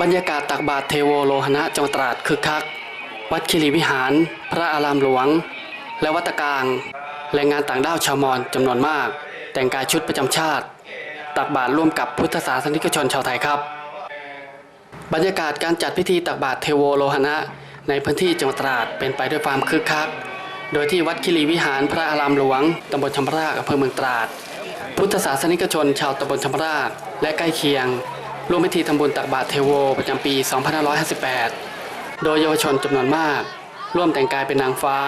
บรรยากาศตักบาตรเทโวโลหณะจังหวัดตราดคึกคัก วัดคิริวิหาร พระอารามหลวง และวัดตะกลางแรงงานต่างด้าวชาวมอญจำนวนมาก แต่งกายชุดประจำชาติ ตักบาตรร่วมกับพุทธศาสนิกชนชาวไทยครับ บรรยากาศการจัดพิธีตักบาตรเทโวโลหณะ ในพื้นที่จังหวัดตราดเป็นไปด้วยความคึกคัก โดยที่วัดคิริวิหารพระอารามหลวงตำบลชำรากอำเภอเมืองตราด พุทธศาสนิกชนชาวตำบลชำรากและใกล้เคียง ร่วมพิธีทำบุญตักบาตรเทโวประจำปี 2558 โดยเยาวชนจำนวนมาก ร่วมแต่งกายเป็นนางฟ้า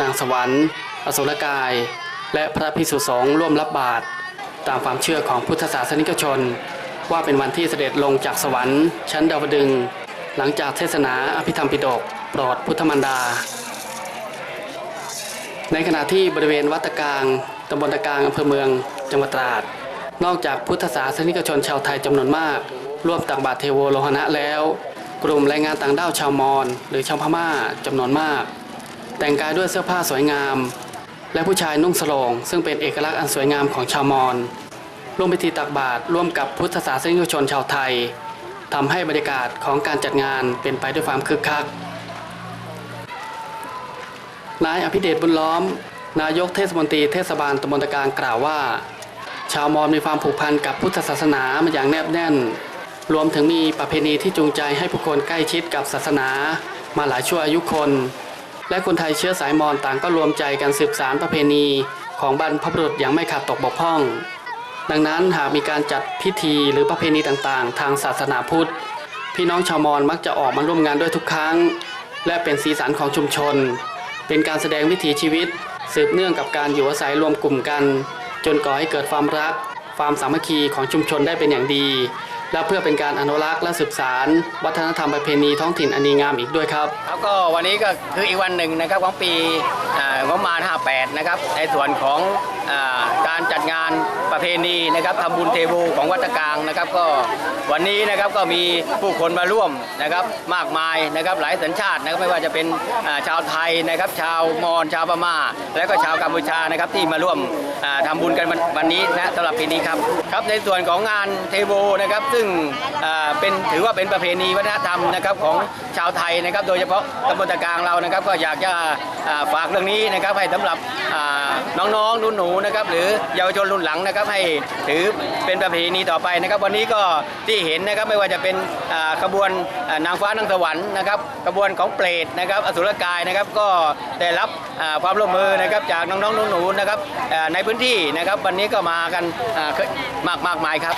นางสวรรค์ อสุรกาย และพระพิสุสงฆ์ร่วมรับบาตรตามความเชื่อของพุทธศาสนิกชน ว่าเป็นวันที่เสด็จลงจากสวรรค์ ชั้นดาวดึง หลังจากเทศนาอภิธรรมปิฎกโปรดพุทธมันดา ในขณะที่บริเวณวัดตะกางตำบลตะกางอำเภอเมืองจังหวัดตราด นอกจากพุทธศาสนิกชนชาวไทยจำนวนมาก ร่วมตักบาตรเทโวโลหณะแล้ว กลุ่มแรงงานต่างด้าวชาวมอญหรือชาวพม่าจำนวนมาก แต่งกายด้วยเสื้อผ้าสวยงาม และผู้ชายนุ่งสลงซึ่งเป็นเอกลักษณ์อันสวยงามของชาวมอญร่วมพิธีตักบาตรร่วมกับพุทธศาสนิกชนชาวไทยทำให้บรรยากาศของการจัดงานเป็นไปด้วยความคึกคักนายอภิเดชบุญล้อม นายกเทศมนตรีเทศบาลตำบลตะการกล่าวว่า ชาวมอญมีความผูกพันกับพุทธศาสนามาอย่างแนบแน่น รวมถึงมีประเพณีที่จูงใจให้ผู้คนใกล้ชิดกับศาสนา มาหลายชั่วอายุคน และคนไทยเชื้อสายมอญต่างก็รวมใจกันสืบสารประเพณีของบรรพบุรุษอย่างไม่ขาดตกบกพร่อง ดังนั้นหากมีการจัดพิธีหรือประเพณีต่างๆ ทางศาสนาพุทธ พี่น้องชาวมอญมักจะออกมาร่วมงานด้วยทุกครั้ง และเป็นสีสันของชุมชน เป็นการแสดงวิถีชีวิต สืบเนื่องกับการอยู่อาศัยรวมกลุ่มกัน จนก่อให้เกิดความรัก ความสามัคคีของชุมชนได้เป็นอย่างดี และเพื่อเป็นการอนุรักษ์และสืบสาร วัฒนธรรมประเพณีท้องถิ่นอันดีงามอีกด้วยครับ แล้วก็วันนี้ก็คืออีกวันหนึ่งนะครับของปี ของประมาณ58 นะครับ ในส่วนของอการจัดงานประเพณีนะครับทำบุญเทโวของวัดตะกางนะครับ ก็วันนี้นะครับก็มีผู้คนมาร่วมนะครับมากมายนะครับหลายสัญชาตินะครับไม่ว่าจะเป็นาชาวไทยนะครับ ชาวมอญชาวพม่า และก็ชาวกัมพูชานะครับที่มาร่วมอ่าทำบุญกันวันนี้นะสำหรับปีนี้ครับครับในส่วนของงานเทโวนะครับซึ่งเป็นถือว่าเป็นประเพณีวัฒนธรรมนะครับของ ชาวไทยนะครับ โดยเฉพาะตำบลตะกางเรานะครับ ก็อยากจะฝากเรื่องนี้นะครับให้สำหรับน้องๆรุ่นหนูนะครับ หรือเยาวชนรุ่นหลังนะครับ ให้ถือเป็นประเพณีต่อไปนะครับ วันนี้ก็ที่เห็นนะครับไม่ว่าจะเป็นขบวนนางฟ้านางสวรรค์นะครับขบวนของเปรตนะครับ อสุรกายนะครับก็ได้รับความร่วมมือนะครับจากน้องๆรุ่นหนูนะครับในพื้นที่นะครับ วันนี้ก็มากันมากมากมายครับ